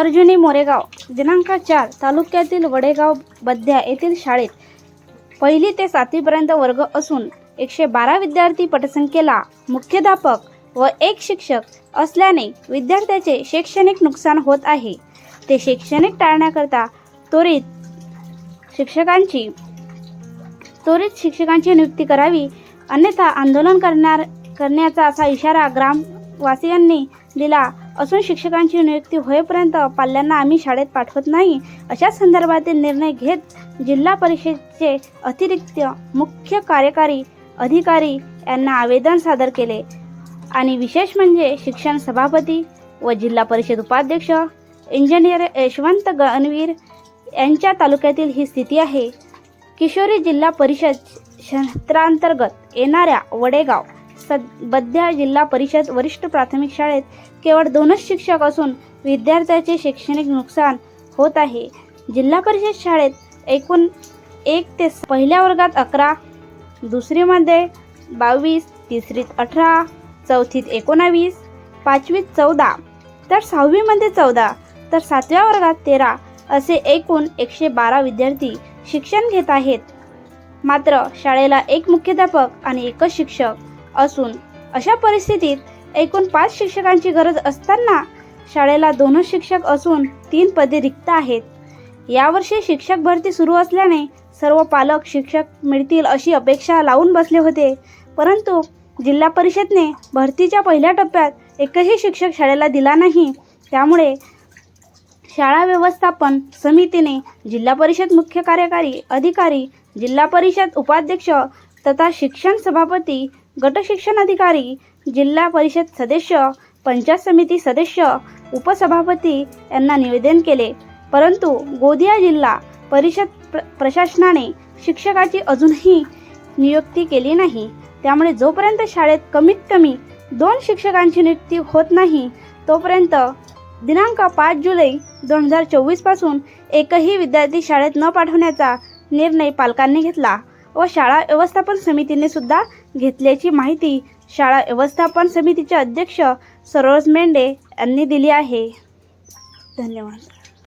अर्जुनी मोरेगाव दिनांक चार तालुक्यातील वडेगाव बध्या येथील शाळेत पहिली ते सातवीपर्यंत वर्ग असून एकशे बारा विद्यार्थी पटसंख्येला मुख्याध्यापक व एक शिक्षक असल्याने विद्यार्थ्याचे शैक्षणिक नुकसान होत आहे. ते शैक्षणिक टाळण्याकरता त्वरित शिक्षकांची त्वरित शिक्षकांची नियुक्ती करावी अन्यथा आंदोलन करणार करण्याचा असा इशारा ग्रामवासियांनी दिला असून शिक्षकांची नियुक्ती होईपर्यंत पाल्यांना आम्ही शाळेत पाठवत नाही अशा संदर्भातील निर्णय घेत जिल्हा परिषदेचे अतिरिक्त मुख्य कार्यकारी अधिकारी यांना आवेदन सादर केले. आणि विशेष म्हणजे शिक्षण सभापती व जिल्हा परिषद उपाध्यक्ष इंजिनियर यशवंत गणवीर यांच्या तालुक्यातील ही स्थिती आहे. किशोरी जिल्हा परिषद क्षेत्रांतर्गत येणाऱ्या वडेगाव सद जिल्हा परिषद वरिष्ठ प्राथमिक शाळेत केवळ दोनच शिक्षक असून विद्यार्थ्याचे शैक्षणिक नुकसान होत आहे. जिल्हा परिषद शाळेत एकूण एक ते पहिल्या वर्गात अकरा दुसरीमध्ये बावीस तिसरीत अठरा चौथीत एकोणावीस पाचवीत चौदा तर सहावीमध्ये चौदा तर सातव्या वर्गात तेरा असे एकूण एकशे बारा विद्यार्थी शिक्षण घेत आहेत. मात्र शाळेला एक मुख्याध्यापक आणि एकच शिक्षक असून अशा परिस्थितीत एकूण पाच शिक्षकांची गरज असताना शाळेला दोनच शिक्षक असून तीन पदे रिक्त आहेत. यावर्षी शिक्षक भरती सुरू असल्याने सर्व पालक शिक्षक मिळतील अशी अपेक्षा लावून बसले होते. परंतु जिल्हा परिषदने भरतीच्या पहिल्या टप्प्यात एकही शिक्षक शाळेला दिला नाही. त्यामुळे शाळा व्यवस्थापन समितीने जिल्हा परिषद मुख्य कार्यकारी अधिकारी जिल्हा परिषद उपाध्यक्ष तथा शिक्षण सभापती गट शिक्षण अधिकारी जिल्हा परिषद सदस्य पंचायत समिती सदस्य उपसभापती यांना निवेदन केले. परंतु गोंदिया जिल्हा परिषद प्र प्रशासनाने शिक्षकाची अजूनही नियुक्ती केली नाही. त्यामुळे जोपर्यंत शाळेत कमीत कमी दोन शिक्षकांची नियुक्ती होत नाही तोपर्यंत दिनांक पाच जुलै दोन हजार चोवीसपासून एकही विद्यार्थी शाळेत न पाठवण्याचा निर्णय पालकांनी घेतला. व शाळा व्यवस्थापन समितीने सुद्धा घेतल्याची माहिती शाळा व्यवस्थापन समितीचे अध्यक्ष सरोज मेंढे यांनी दिली आहे. धन्यवाद.